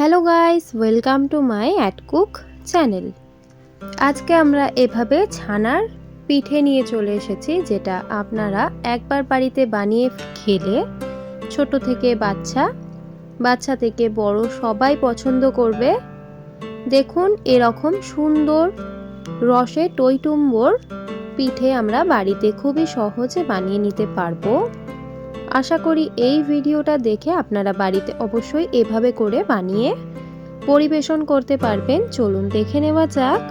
Hello guys, welcome to my at cook channel. আজকে আমরা এভাবে ছানার পিঠে নিয়ে চলে এসেছি, যেটা আপনারা একবার বাড়িতে বানিয়ে খেলে ছোট থেকে বাচ্চা বাচ্চা থেকে বড় সবাই পছন্দ করবে। দেখুন, এরকম সুন্দর রসে টইটুম্বর পিঠে আমরা বাড়িতে খুবই সহজে বানিয়ে নিতে পারব। আশা করি এই ভিডিওটা দেখে আপনারা বাড়িতে অবশ্যই এভাবে করে বানিয়ে পরিবেশন করতে পারবেন। চলুন দেখে নেওয়া যাক।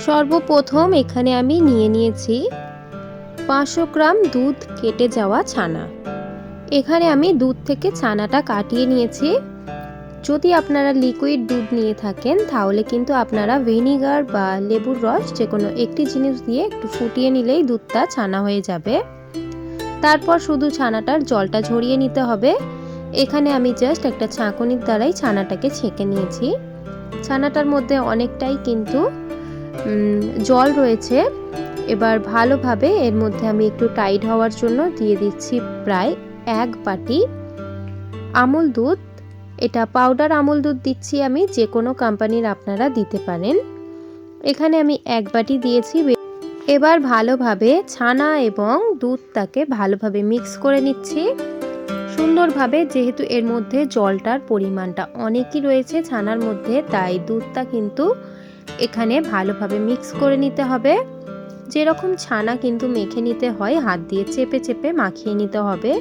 সর্বপ্রথম এখানে আমি নিয়ে নিয়েছি পাঁচশো গ্রাম দুধ কেটে যাওয়া ছানা। এখানে আমি দুধ থেকে ছানাটা কাটিয়ে নিয়েছি। যদি আপনারা লিকুইড দুধ নিয়ে থাকেন, তাহলে কিন্তু আপনারা ভিনিগার বা লেবুর রস যে কোনো একটি জিনিস দিয়ে একটু ফুটিয়ে নিলেই দুধটা ছানা হয়ে যাবে। তারপর শুধু ছানাটার জলটা ঝরিয়ে নিতে হবে। এখানে আমি জাস্ট একটা ছাঁকনির দ্বারাই ছানাটাকে ছেঁকে নিয়েছি। ছানাটার মধ্যে অনেকটাই কিন্তু জল রয়েছে। এবার ভালোভাবে এর মধ্যে আমি একটু টাইট হওয়ার জন্য দিয়ে দিচ্ছি প্রায় এক বাটি আমুল দুধ। এটা পাউডার আমুল দুধ দিচ্ছি আমি যে কোনো কোম্পানির আপনারা দিতে পারেন। এখানে আমি এক বাটি দিয়েছি। এবার ভালোভাবে ছানা এবং দুধটাকে ভালোভাবে মিক্স করে নিচ্ছি। সুন্দরভাবে যেহেতু এর মধ্যে জলটার পরিমাণটা অনেকই রয়েছে ছানার মধ্যে, তাই দুধটা কিন্তু এখানে ভালোভাবে মিক্স করে নিতে হবে। যেরকম ছানা কিন্তু মেখে নিতে হয়, হাত দিয়ে চেপে চেপে মাখিয়ে নিতে হবে।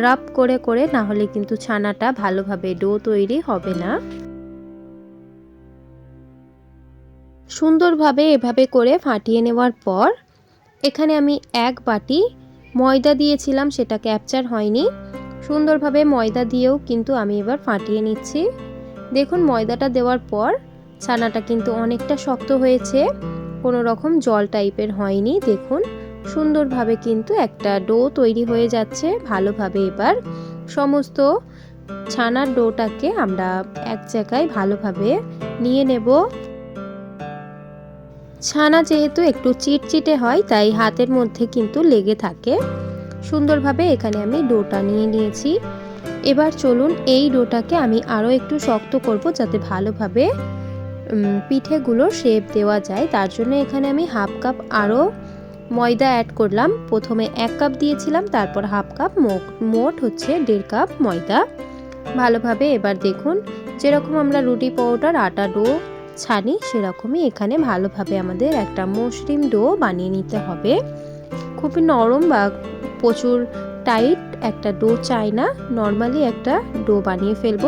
রাব করে করে না হলে কিন্তু ছানাটা ভালোভাবে ডো তৈরি হবে না। সুন্দরভাবে এভাবে করে ফাটিয়ে নেওয়ার পর, এখানে আমি এক বাটি ময়দা দিয়েছিলাম, সেটা ক্যাপচার হয়নি। সুন্দরভাবে ময়দা দিয়েও কিন্তু আমি এবার ফাটিয়ে নিচ্ছি। দেখুন, ময়দাটা দেওয়ার পর ছানাটা কিন্তু অনেকটা শক্ত হয়েছে, কোনো রকম জল টাইপের হয়নি, দেখুন। সুন্দরভাবে কিন্তু একটা ডো তৈরি হয়ে যাচ্ছে। ভালোভাবে এবার সমস্ত ছানার ডোটাকে আমরা এক জায়গায় ভালোভাবে নিয়ে নেব। ছানা যেহেতু একটু চিটচিটে হয়, তাই হাতের মধ্যে কিন্তু লেগে থাকে। সুন্দরভাবে এখানে আমি ডোটা নিয়ে নিয়েছি। এবার চলুন এই ডোটাকে আমি আরও একটু শক্ত করব যাতে ভালোভাবে পিঠেগুলো শেপ দেওয়া যায়। তার জন্য এখানে আমি হাফ কাপ আরও ময়দা অ্যাড করলাম। প্রথমে এক কাপ দিয়েছিলাম, তারপর হাফ কাপ মোট হচ্ছে দেড় কাপ ময়দা। ভালোভাবে এবার দেখুন, যেরকম আমরা রুটি পাউডার আটা ডো ছানি, সেরকমই এখানে ভালোভাবে আমাদের একটা মসৃণ ডো বানিয়ে নিতে হবে। খুবই নরম বা প্রচুর টাইট একটা ডো চাই না। নর্মালি একটা ডো বানিয়ে ফেলব,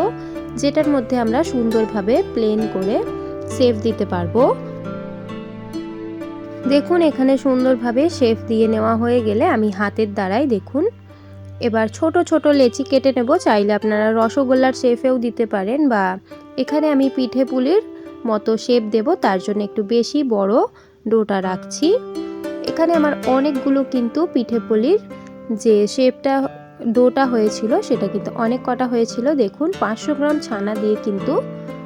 যেটার মধ্যে আমরা সুন্দরভাবে প্লেন করে সেভ দিতে পারব। দেখুন, এখানে সুন্দরভাবে শেফ দিয়ে নেওয়া হয়ে গেলে আমি হাতের দ্বারাই দেখুন। এবার ছোট ছোট লেচি কেটে নেব। চাইলে আপনারা রসগোল্লার শেফেও দিতে পারেন বা এখানে আমি পিঠে পুলির মতো শেপ দেব। তার জন্য একটু বেশি বড় ডোটা রাখছি। এখানে আমার অনেকগুলো কিন্তু পিঠে পুলির যে শেপটা, ডোটা হয়েছিল, সেটা কিন্তু অনেক কটা হয়েছিল। দেখুন, পাঁচশো গ্রাম ছানা দিয়ে কিন্তু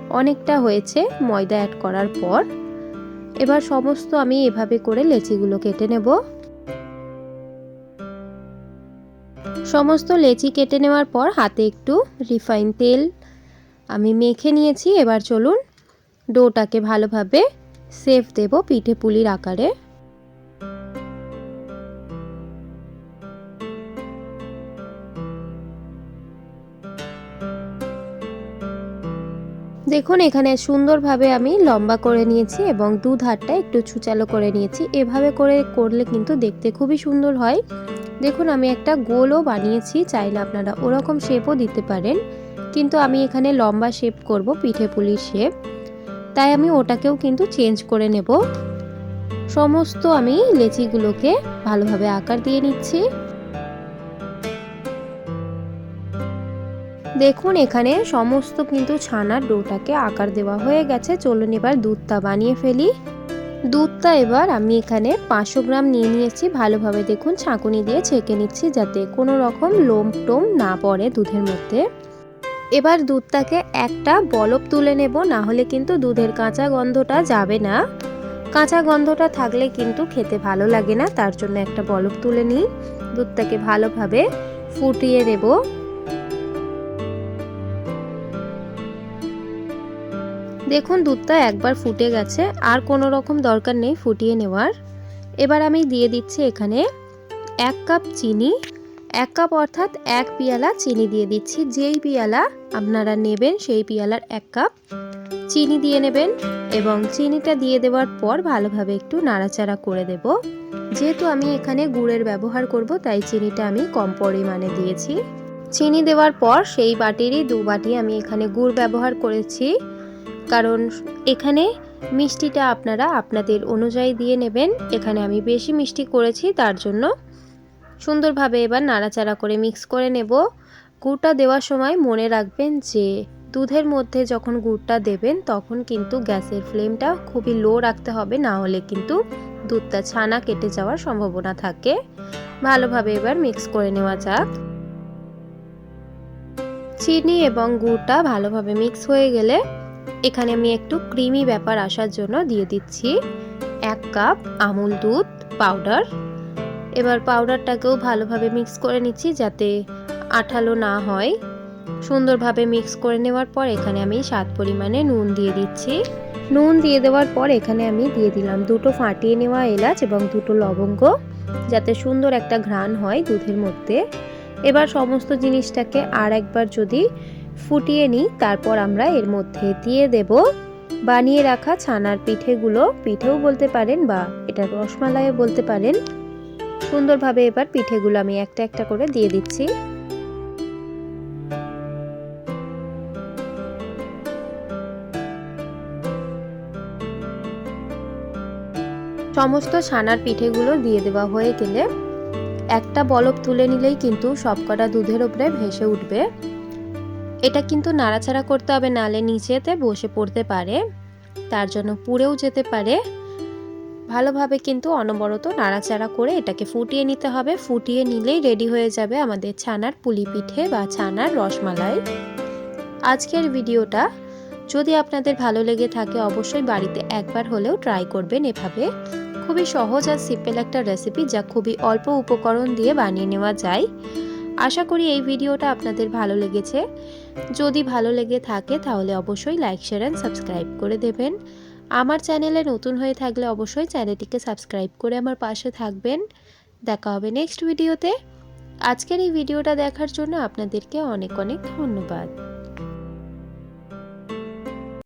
অনেকটা হয়েছে ময়দা অ্যাড করার পর। এবার সমস্ত আমি এভাবে করে লেচিগুলো কেটে নেব। সমস্ত লেচি কেটে নেওয়ার পর হাতে একটু রিফাইন তেল আমি মেখে নিয়েছি। এবার চলুন ডোটাকে ভালোভাবে সেফ দেব পিঠে পুলির আকারে। দেখুন, এখানে সুন্দরভাবে আমি লম্বা করে নিয়েছি এবং দু ধারটা একটু ছুচালো করে নিয়েছি। এভাবে করে করলে কিন্তু দেখতে খুবই সুন্দর হয়। দেখুন, আমি একটা গোলও বানিয়েছি, চাইলে আপনারা ওরকম শেপও দিতে পারেন। কিন্তু আমি এখানে লম্বা শেপ করব, পিঠে পুলির শেপ। তাই আমি ওটাকেও কিন্তু চেঞ্জ করে নেব। সমস্ত আমি লেচিগুলোকে ভালোভাবে আকার দিয়ে নিচ্ছি। দেখুন, এখানে সমস্ত কিন্তু ছানার ডোটাকে আকার দেওয়া হয়ে গেছে। চলুন এবার দুধটা বানিয়ে ফেলি। দুধটা এবার আমি এখানে পাঁচশো গ্রাম নিয়ে নিয়েছি। ভালোভাবে দেখুন, ছাঁকুনি দিয়ে ছেঁকে নিচ্ছি যাতে কোনো রকম লোম টোম না পড়ে দুধের মধ্যে। এবার দুধটাকে একটা বলব তুলে নেব, না হলে কিন্তু দুধের কাঁচা গন্ধটা যাবে না। কাঁচা গন্ধটা থাকলে কিন্তু খেতে ভালো লাগে না, তার জন্য একটা বলব তুলে নিই। দুধটাকে ভালোভাবে ফুটিয়ে দেবো দেখুন, দুধটা একবার ফুটে গেছে, আর কোনো রকম দরকার নেই ফুটিয়ে নেওয়ার। এবার আমি দিয়ে দিচ্ছি এখানে এক কাপ চিনি, এক কাপ অর্থাৎ এক পিয়ালা চিনি দিয়ে দিচ্ছি। যেই পিয়ালা আপনারা নেবেন, সেই পিয়ালার এক কাপ চিনি দিয়ে নেবেন এবং চিনিটা দিয়ে দেওয়ার পর ভালোভাবে একটু নাড়াচাড়া করে দেব। যেহেতু আমি এখানে গুড়ের ব্যবহার করব, তাই চিনিটা আমি কম পরিমাণে দিয়েছি। চিনি দেওয়ার পর সেই বাটিরই দু বাটি আমি এখানে গুড় ব্যবহার করেছি। কারণ এখানে মিষ্টিটা আপনারা আপনাদের অনুযায়ী দিয়ে নেবেন। এখানে আমি বেশি মিষ্টি করেছি, তার জন্য সুন্দরভাবে এবার নাড়াচাড়া করে মিক্স করে নেব। গুড়টা দেওয়ার সময় মনে রাখবেন যে দুধের মধ্যে যখন গুড়টা দেবেন, তখন কিন্তু গ্যাসের ফ্লেমটা খুবই লো রাখতে হবে, না হলে কিন্তু দুধটা ছানা কেটে যাওয়ার সম্ভাবনা থাকে। ভালোভাবে এবার মিক্স করে নেওয়া যাক। চিনি এবং গুড়টা ভালোভাবে মিক্স হয়ে গেলে এখানে আমি একটু ক্রিমি ব্যাপার আসার জন্য দিয়ে দিচ্ছি। এক কাপ আমুল দুধ পাউডার। এবার পাউডারটাকেও ভালোভাবে মিক্স করে নিচ্ছি যাতে আঠালো না হয়। সুন্দরভাবে মিক্স করে নেওয়ার পর এখানে আমি স্বাদ পরিমাণে নুন দিয়ে দিচ্ছি। নুন দিয়ে দেওয়ার পর এখানে আমি দিয়ে দিলাম দুটো ফাটিয়ে নেওয়া এলাচ এবং দুটো লবঙ্গ যাতে সুন্দর একটা ঘ্রাণ হয় দুধের মধ্যে। এবার সমস্ত জিনিসটাকে আর একবার যদি ফুটিয়ে নিই, তারপর আমরা এর মধ্যে দিয়ে দেব। বানিয়ে রাখা ছানার পিঠেগুলো, পিঠেও বলতে পারেন বা এটা রসমালাইও বলতে পারেন। সুন্দরভাবে এবার পিঠেগুলো আমি একটা একটা করে দিয়ে দিচ্ছি। সমস্ত ছানার পিঠেগুলো দিয়ে দেওয়া হয়ে গেলে একটা বলক তুলে নিলেই কিন্তু সবকটা দুধের ওপরে ভেসে উঠবে। এটা কিন্তু নাড়াচাড়া করতে হবে, নালে নিচেতে বসে পড়তে পারে। তার জন্য পুড়েও যেতে পারে। ভালোভাবে কিন্তু অনবরত নাড়াচাড়া করে এটাকে ফুটিয়ে নিতে হবে। ফুটিয়ে নিলেই রেডি হয়ে যাবে আমাদের ছানার পুলি পিঠে বা ছানার রসমালাই। আজকের ভিডিওটা যদি আপনাদের ভালো লেগে থাকে, অবশ্যই বাড়িতে একবার হলেও ট্রাই করবেন এভাবে। খুবই সহজ আর সিম্পল একটা রেসিপি যা খুবই অল্প উপকরণ দিয়ে বানিয়ে নেওয়া যায়। আশা করি এই ভিডিওটা আপনাদের ভালো লেগেছে। যদি ভালো লেগে থাকে তাহলে অবশ্যই লাইক শেয়ার অ্যান্ড সাবস্ক্রাইব করে দেবেন। আমার চ্যানেলে নতুন হয়ে থাকলে অবশ্যই চ্যানেলটিকে সাবস্ক্রাইব করে আমার পাশে থাকবেন। দেখা হবে নেক্সট ভিডিওতে আজকের এই ভিডিওটা দেখার জন্য আপনাদেরকে অনেক অনেক ধন্যবাদ।